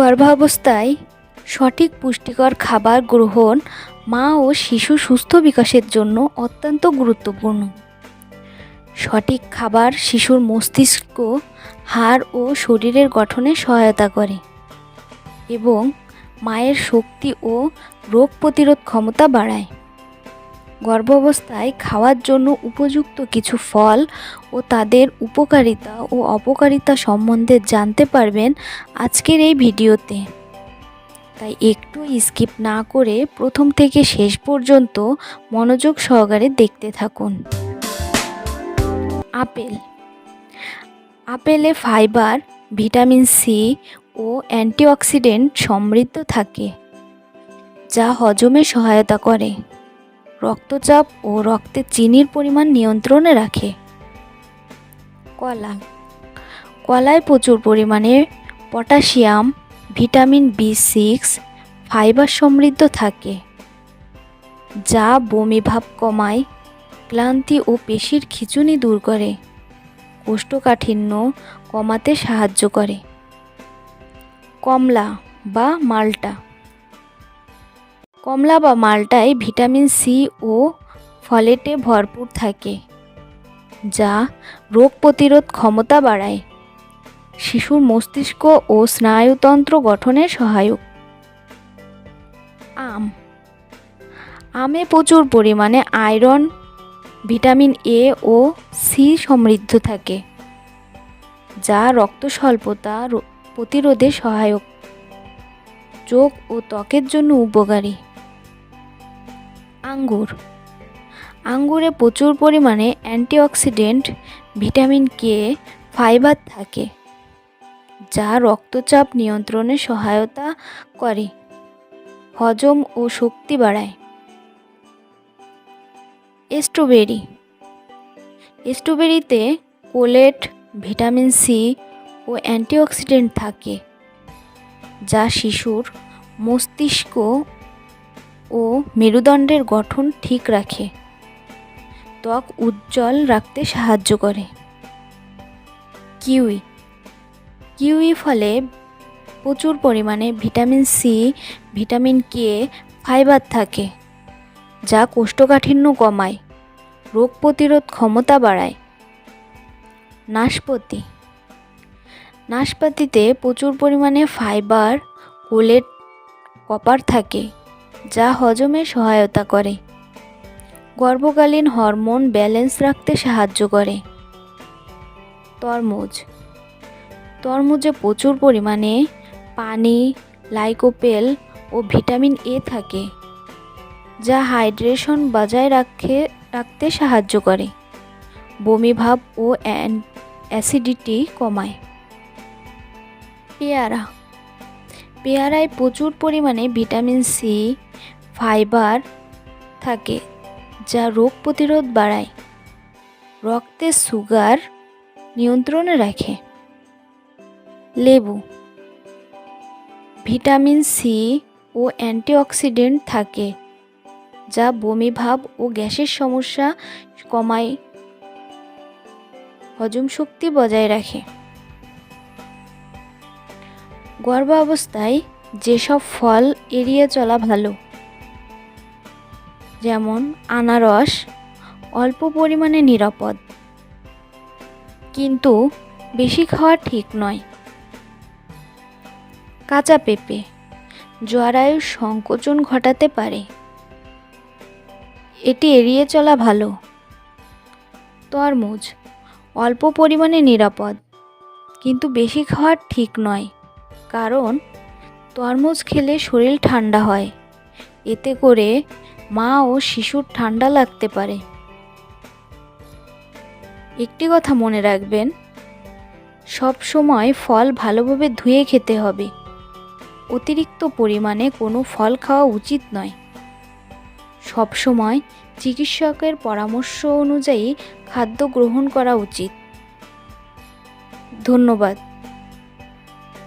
গর্ভাবস্থায় সঠিক পুষ্টিকর খাবার গ্রহণ মা ও শিশু সুস্থ বিকাশের জন্য অত্যন্ত গুরুত্বপূর্ণ। সঠিক খাবার শিশুর মস্তিষ্ক, হাড় ও শরীরের গঠনে সহায়তা করে এবং মায়ের শক্তি ও রোগ প্রতিরোধ ক্ষমতা বাড়ায়। গর্ভাবস্থায় খাওয়ার জন্য উপযুক্ত কিছু ফল ও তাদের উপকারিতা ও অপকারিতা সম্বন্ধে জানতে পারবেন আজকের এই ভিডিওতে। তাই একটু স্কিপ না করে প্রথম থেকে শেষ পর্যন্ত মনোযোগ সহকারে দেখতে থাকুন। আপেল। আপেলে ফাইবার, ভিটামিন সি ও অ্যান্টিঅক্সিডেন্ট সমৃদ্ধ থাকে, যা হজমে সহায়তা করে। রক্তচাপ ও রক্তে চিনির পরিমাণ নিয়ন্ত্রণে রাখে। কলা কলায় প্রচুর পরিমাণে potassium, vitamin B six, fibre সমৃদ্ধ থাকে, যা বমি ভাব কমায়, ক্লান্তি ও পেশির খিঁচুনি দূর করে, কোষ্ঠকাঠিন্য কমাতে সাহায্য করে। কমলা বা মাল্টা। কমলা বা মালটায় ভিটামিন সি ও ফলেটে ভরপুর থাকে, যা রোগ প্রতিরোধ ক্ষমতা বাড়ায়। শিশুর মস্তিষ্ক ও স্নায়ুতন্ত্র গঠনে সহায়ক। আম। আমে প্রচুর পরিমাণে আয়রন, ভিটামিন এ ও সি সমৃদ্ধ থাকে, যা রক্ত স্বল্পতা প্রতিরোধে সহায়ক। চোখ ও ত্বকের জন্য উপকারী। আঙ্গুর। আঙ্গুরে প্রচুর পরিমাণে অ্যান্টিঅক্সিডেন্ট, ভিটামিন কে, ফাইবার থাকে, যা রক্তচাপ নিয়ন্ত্রণে সহায়তা করে, হজম ও শক্তি বাড়ায়। স্ট্রবেরি। স্ট্রবেরিতে কোলেট, ভিটামিন সি ও অ্যান্টিঅক্সিডেন্ট থাকে, যা শিশুর মস্তিষ্ক ও মেরুদণ্ডের গঠন ঠিক রাখে। ত্বক উজ্জ্বল রাখতে সাহায্য করে। কিউই। কিউই ফলে প্রচুর পরিমাণে vitamin C, vitamin K, fibre থাকে, যা কোষ্ঠকাঠিন্য কমায়, রোগ প্রতিরোধ ক্ষমতা বাড়ায়। নাশপাতি। নাশপাতিতে প্রচুর পরিমাণে ফাইবার, কোলেট, কপার থাকে। যা হজমে সহায়তা করে। গর্ভকালীন হরমোন ব্যালেন্স রাখতে সাহায্য করে। তরমুজ। তরমুজে প্রচুর পরিমাণে পানি, লাইকোপেল ও ভিটামিন এ থাকে, যা হাইড্রেশন বজায় রাখে, রাখতে সাহায্য করে। বমিভাব ও অ্যাসিডিটি কমায়। পেয়ারা। পেয়ারায় প্রচুর পরিমাণে ভিটামিন সি ফাইবার থাকে, যা রোগ প্রতিরোধ বাড়ায়। রক্তে সুগার নিয়ন্ত্রণে রাখে। লেবু ভিটামিন সি ও অ্যান্টিঅক্সিডেন্ট থাকে, যা বমিভাব ও গ্যাসের সমস্যা কমায়, হজম শক্তি বজায় রাখে। গর্ভাবস্থায় যেসব ফল এড়িয়ে চলা ভালো যেমন আনারস অল্প পরিমাণে নিরাপদ। কিন্তু বেশি খাওয়া ঠিক নয়। কাঁচা পেঁপে জরায়ু সংকোচন ঘটাতে পারে। এটি এড়িয়ে চলা ভালো। তরমুজ, অল্প পরিমাণে নিরাপদ, কিন্তু বেশি খাওয়া ঠিক নয়, কারণ তরমুজ খেলে শরীর ঠান্ডা হয়। এতে করে মা ও শিশুর ঠান্ডা লাগতে পারে। একটি কথা মনে রাখবেন, সব সময় ফল ভালোভাবে ধুয়ে খেতে হবে। অতিরিক্ত পরিমাণে কোনো ফল খাওয়া উচিত নয়। সব সময় চিকিৎসকের পরামর্শ অনুযায়ী খাদ্য গ্রহণ করা উচিত। ধন্যবাদ।